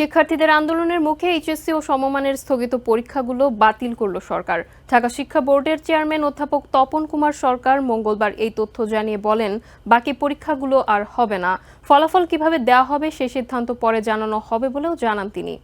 শিক্ষার্থীদের আন্দোলনের মুখে এইচএসসি ও সমমানের স্থগিত পরীক্ষাগুলো বাতিল করল সরকার। ঢাকা শিক্ষা বোর্ডের চেয়ারম্যান অধ্যাপক তপন কুমার সরকার মঙ্গলবার এই তথ্য জানিয়ে বলেন, বাকি পরীক্ষাগুলো আর হবে না। ফলাফল কীভাবে দেওয়া হবে সে সিদ্ধান্ত পরে জানানো হবে বলেও জানান তিনি।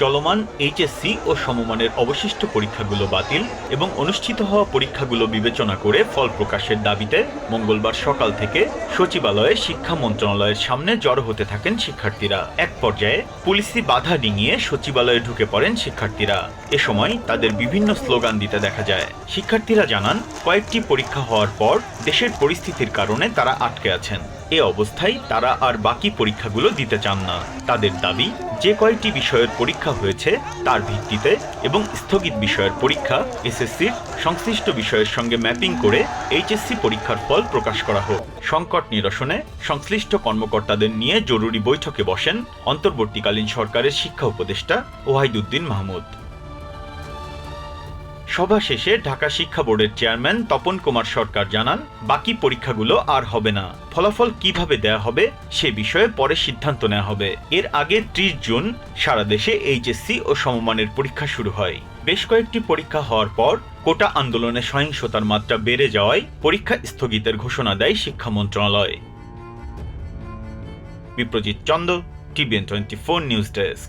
চলমান এইচএসসি ও সমমানের অবশিষ্ট পরীক্ষাগুলো বাতিল এবং অনুষ্ঠিত হওয়া পরীক্ষাগুলো বিবেচনা করে ফল প্রকাশের দাবিতে মঙ্গলবার সকাল থেকে সচিবালয়ে শিক্ষা মন্ত্রণালয়ের সামনে জড়ো হতে থাকেন শিক্ষার্থীরা। এক পর্যায়ে পুলিশি বাধা ডিঙিয়ে সচিবালয়ে ঢুকে পড়েন শিক্ষার্থীরা। এ সময় তাদের বিভিন্ন স্লোগান দিতে দেখা যায়। শিক্ষার্থীরা জানান, কয়েকটি পরীক্ষা হওয়ার পর দেশের পরিস্থিতির কারণে তারা আটকে আছেন। এ অবস্থায় তারা আর বাকি পরীক্ষাগুলো দিতে চান না। তাদের দাবি, যে কয়েকটি বিষয়ের পরীক্ষা হয়েছে তার ভিত্তিতে এবং স্থগিত বিষয়ের পরীক্ষা এসএসসির সংশ্লিষ্ট বিষয়ের সঙ্গে ম্যাপিং করে এইচএসসি পরীক্ষার ফল প্রকাশ করা হোক। সংকট নিরসনে সংশ্লিষ্ট কর্মকর্তাদের নিয়ে জরুরি বৈঠকে বসেন অন্তর্বর্তীকালীন সরকারের শিক্ষা উপদেষ্টা ওয়াহিদুদ্দিন মাহমুদ। সভা শেষে ঢাকা শিক্ষা বোর্ডের চেয়ারম্যান তপন কুমার সরকার জানান, বাকি পরীক্ষাগুলো আর হবে না। ফলাফল কীভাবে দেয়া হবে সে বিষয়ে পরে সিদ্ধান্ত নেওয়া হবে। এর আগে ত্রিশ জুন সারা দেশে এইচএসসি ও সমমানের পরীক্ষা শুরু হয়। বেশ কয়েকটি পরীক্ষা হওয়ার পর কোটা আন্দোলনে সহিংসতার মাত্রা বেড়ে যাওয়ায় পরীক্ষা স্থগিতের ঘোষণা দেয় শিক্ষা মন্ত্রণালয়। Biprajit Chanda, TVN twenty four news desk.